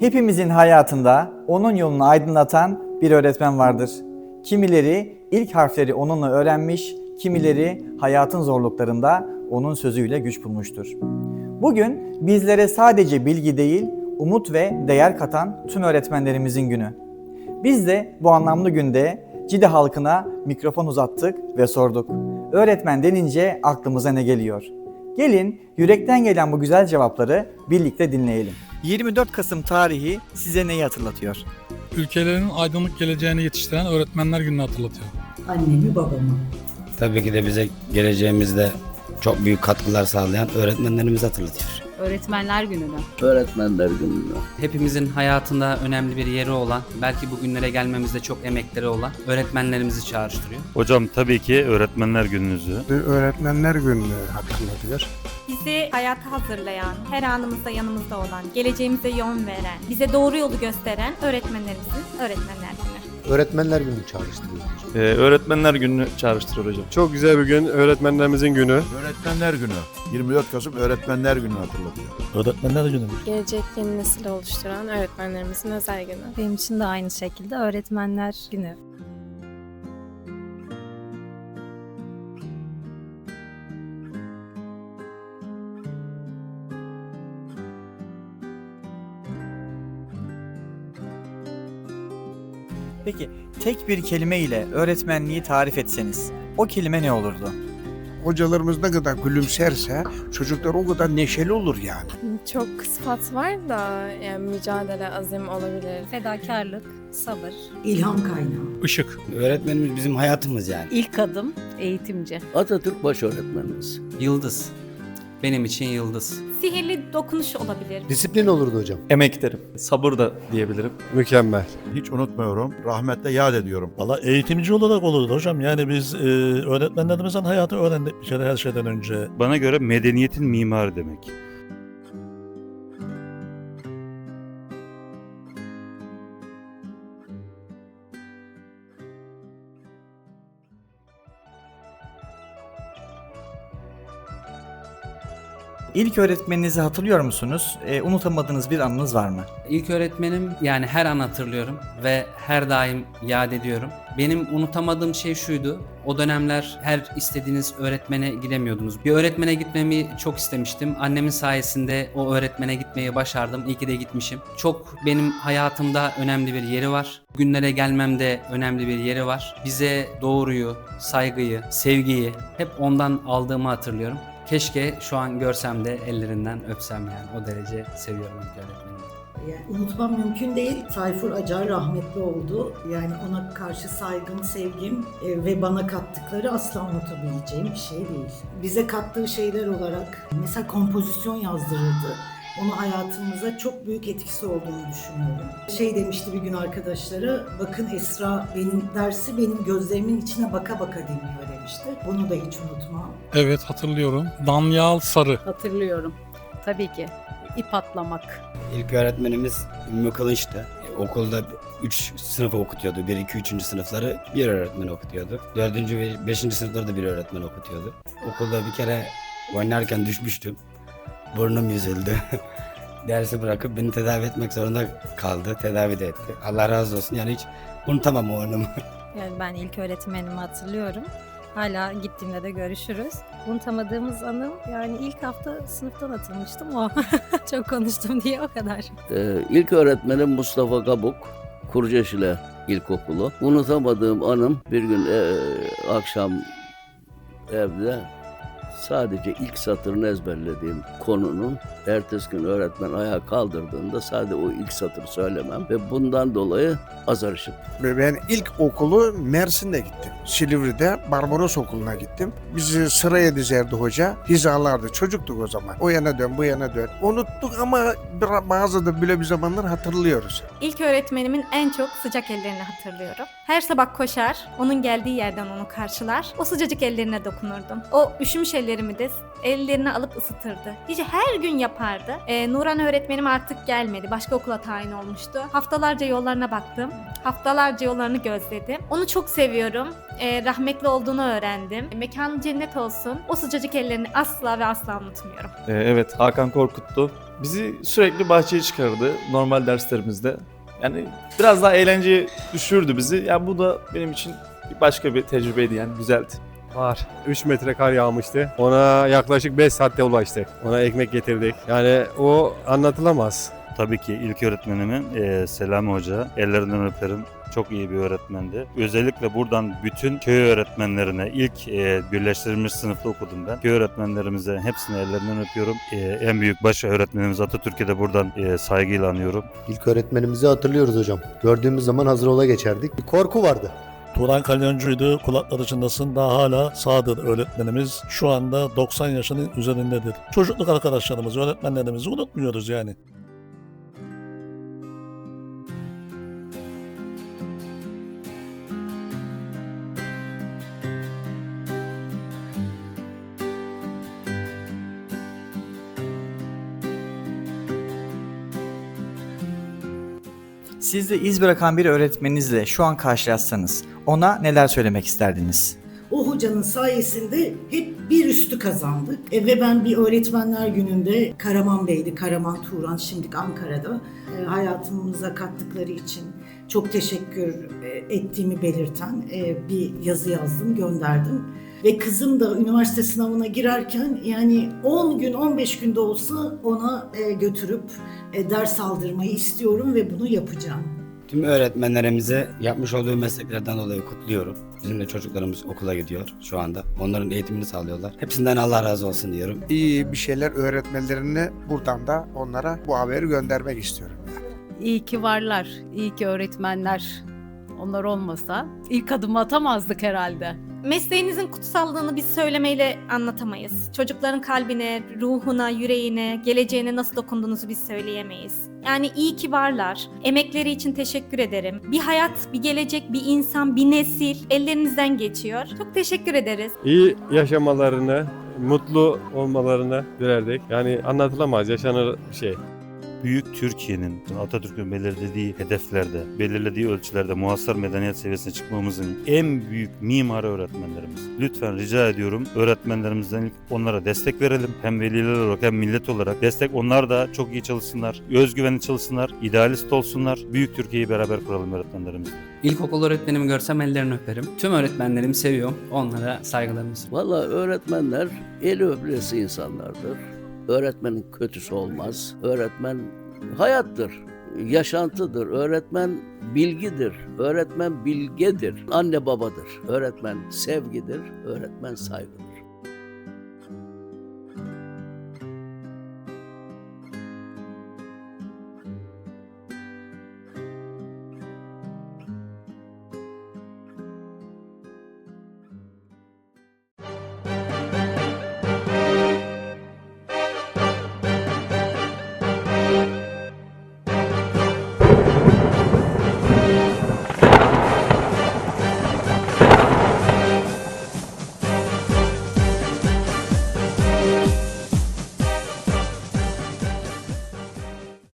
Hepimizin hayatında onun yolunu aydınlatan bir öğretmen vardır. Kimileri ilk harfleri onunla öğrenmiş, kimileri hayatın zorluklarında onun sözüyle güç bulmuştur. Bugün bizlere sadece bilgi değil, umut ve değer katan tüm öğretmenlerimizin günü. Biz de bu anlamlı günde Cide halkına mikrofon uzattık ve sorduk. Öğretmen denince aklımıza ne geliyor? Gelin yürekten gelen bu güzel cevapları birlikte dinleyelim. 24 Kasım tarihi size neyi hatırlatıyor? ülkelerinin aydınlık geleceğini yetiştiren öğretmenler gününü hatırlatıyor. annemi babamı. Tabii ki de bize geleceğimizde çok büyük katkılar sağlayan öğretmenlerimizi hatırlatıyor. Öğretmenler Günü'nü. Öğretmenler Günü'nü. Hepimizin hayatında önemli bir yeri olan, belki bugünlere gelmemizde çok emekleri olan öğretmenlerimizi çağrıştırıyor. Hocam tabii ki öğretmenler gününüzü Öğretmenler Günü'nü hatırlatıyor. Bizi hayata hazırlayan, her anımızda yanımızda olan, geleceğimize yön veren, bize doğru yolu gösteren öğretmenlerimizin öğretmenler günü. Öğretmenler Günü çağrıştırıyor. Ee, öğretmenler gününü çağrıştırır hocam. Çok güzel bir gün, öğretmenlerimizin günü. Öğretmenler Günü. 24 Kasım Öğretmenler Günü hatırlatıyor. Öğretmenler günü. Gelecek yeni nesil oluşturan öğretmenlerimizin özel günü. Benim için de aynı şekilde Öğretmenler Günü. Peki tek bir kelime ile öğretmenliği tarif etseniz o kelime ne olurdu? Hocalarımız ne kadar gülümserse çocuklar o kadar neşeli olur yani. Çok sıfat var da yani mücadele, azim olabilir. Fedakarlık, sabır, İlham kaynağı. Işık. Öğretmenimiz bizim hayatımız yani. ilk adım, eğitimci. Atatürk baş öğretmenimiz. Yıldız. Benim için yıldız. Sihirli dokunuş olabilir. Disiplin olurdu hocam. Emek derim. Sabır da diyebilirim. Mükemmel. Hiç unutmuyorum. Rahmetle yad ediyorum. Valla eğitimci olarak olurdu hocam. Yani biz e, öğretmenlerimizden hayatı öğrendik bir kere her şeyden önce. Bana göre medeniyetin mimarı demek. İlk öğretmeninizi hatırlıyor musunuz? E, unutamadığınız bir anınız var mı? İlk öğretmenim yani her an hatırlıyorum ve her daim yad ediyorum. Benim unutamadığım şey şuydu. O dönemler her istediğiniz öğretmene gidemiyordunuz. Bir öğretmene gitmemi çok istemiştim. Annemin sayesinde o öğretmene gitmeyi başardım. İyi ki de gitmişim. Çok benim hayatımda önemli bir yeri var. Günlere gelmemde önemli bir yeri var. Bize doğruyu, saygıyı, sevgiyi hep ondan aldığımı hatırlıyorum. Keşke şu an görsem de ellerinden öpsem yani. O derece seviyorum ilk öğretmenimi. Yani unutmam mümkün değil. Tayfur Acar rahmetli oldu. Yani ona karşı saygım, sevgim e, ve bana kattıkları asla unutabileceğim bir şey değil. Bize kattığı şeyler olarak mesela kompozisyon yazdırırdı. Onu hayatımıza çok büyük etkisi olduğunu düşünüyorum. Şey demişti bir gün arkadaşlara, bakın Esra benim dersi benim gözlerimin içine baka baka dinliyor demişti. Bunu da hiç unutmam. Evet hatırlıyorum. Danyal Sarı. Hatırlıyorum. Tabii ki. İp atlamak. İlk öğretmenimiz Ümmü Kılınç'tı. E, Okulda 3 sınıfı okutuyordu. 1, 2, 3. sınıfları bir öğretmen okutuyordu. 4. ve 5. sınıfları da bir öğretmen okutuyordu. Okulda bir kere oynarken düşmüştüm. Burnum yüzüldü. Dersi bırakıp beni tedavi etmek zorunda kaldı. Tedavi de etti. Allah razı olsun. Yani hiç unutamam o anımı. Yani ben ilk öğretmenimi hatırlıyorum. Hala gittiğimde de görüşürüz. Unutamadığımız anım yani ilk hafta sınıftan atılmıştım o. Çok konuştum diye o kadar. Ee, ilk öğretmenim Mustafa Kabuk. Kurcaşile İlkokulu. Unutamadığım anım bir gün ee, akşam evde sadece ilk satırını ezberlediğim konunun ertesi gün öğretmen ayağa kaldırdığında sadece o ilk satırı söylemem ve bundan dolayı azar işittim. Ve ben ilk okulu Mersin'de gittim. Silivri'de Barbaros Okulu'na gittim. Bizi sıraya dizerdi hoca. Hizalardı. Çocuktuk o zaman. O yana dön, bu yana dön. Unuttuk ama bazı da böyle bir zamanlar hatırlıyoruz. İlk öğretmenimin en çok sıcak ellerini hatırlıyorum. Her sabah koşar, onun geldiği yerden onu karşılar, o sıcacık ellerine dokunurdum. O üşümüş ellerini ellerimi de ellerini alıp ısıtırdı. Hiç her gün yapardı. Ee, Nuran öğretmenim artık gelmedi. Başka okula tayin olmuştu. Haftalarca yollarına baktım. Haftalarca yollarını gözledim. Onu çok seviyorum. Ee, rahmetli olduğunu öğrendim. Mekanı cennet olsun. O sıcacık ellerini asla ve asla unutmuyorum. Ee, evet Hakan Korkut'tu. Bizi sürekli bahçeye çıkardı normal derslerimizde. Yani biraz daha eğlenceye düşürdü bizi. Yani bu da benim için başka bir tecrübeydi yani güzeldi. Var. 3 metre kar yağmıştı. Ona yaklaşık 5 saatte ulaştık. Ona ekmek getirdik. Yani o anlatılamaz. Tabii ki ilk öğretmenimin e, Selami Hoca. Ellerinden öperim. Çok iyi bir öğretmendi. Özellikle buradan bütün köy öğretmenlerine ilk e, birleştirilmiş sınıfta okudum ben. Köy öğretmenlerimize hepsine ellerinden öpüyorum. E, en büyük baş öğretmenimiz Atatürk'e de buradan e, saygıyla anıyorum. İlk öğretmenimizi hatırlıyoruz hocam. Gördüğümüz zaman hazır ola geçerdik. Bir korku vardı. Turan Kalyoncuydu. Kulakları çınlasın. Daha hala sağdır öğretmenimiz. Şu anda 90 yaşının üzerindedir. Çocukluk arkadaşlarımız, öğretmenlerimizi unutmuyoruz yani. Siz de iz bırakan bir öğretmeninizle şu an karşılaşsanız ona neler söylemek isterdiniz? O hocanın sayesinde hep bir üstü kazandık. E, ve ben bir öğretmenler gününde Karaman Bey'di, Karaman Turan şimdi Ankara'da. E, hayatımıza kattıkları için çok teşekkür e, ettiğimi belirten e, bir yazı yazdım, gönderdim. Ve kızım da üniversite sınavına girerken yani 10 gün 15 günde olsa ona e, götürüp ders aldırmayı istiyorum ve bunu yapacağım. Tüm öğretmenlerimize yapmış olduğu mesleklerden dolayı kutluyorum. Bizim de çocuklarımız okula gidiyor şu anda. Onların eğitimini sağlıyorlar. Hepsinden Allah razı olsun diyorum. İyi bir şeyler öğretmenlerine buradan da onlara bu haberi göndermek istiyorum. İyi ki varlar, iyi ki öğretmenler. Onlar olmasa ilk adımı atamazdık herhalde. Mesleğinizin kutsallığını biz söylemeyle anlatamayız. Çocukların kalbine, ruhuna, yüreğine, geleceğine nasıl dokunduğunuzu biz söyleyemeyiz. Yani iyi ki varlar. Emekleri için teşekkür ederim. Bir hayat, bir gelecek, bir insan, bir nesil ellerinizden geçiyor. Çok teşekkür ederiz. İyi yaşamalarını, mutlu olmalarını dilerdik. Yani anlatılamaz, yaşanır bir şey. Büyük Türkiye'nin Atatürk'ün belirlediği hedeflerde, belirlediği ölçülerde muhasır medeniyet seviyesine çıkmamızın en büyük mimarı öğretmenlerimiz. Lütfen rica ediyorum öğretmenlerimizden ilk onlara destek verelim. Hem veliler olarak hem millet olarak destek. Onlar da çok iyi çalışsınlar, özgüvenli çalışsınlar, idealist olsunlar. Büyük Türkiye'yi beraber kuralım öğretmenlerimizle. İlkokul öğretmenimi görsem ellerini öperim. Tüm öğretmenlerimi seviyorum. Onlara saygılarımı sunuyorum. Valla öğretmenler el öpülesi insanlardır. Öğretmenin kötüsü olmaz. Öğretmen hayattır, yaşantıdır. Öğretmen bilgidir. Öğretmen bilgedir. Anne babadır. Öğretmen sevgidir. Öğretmen saygıdır.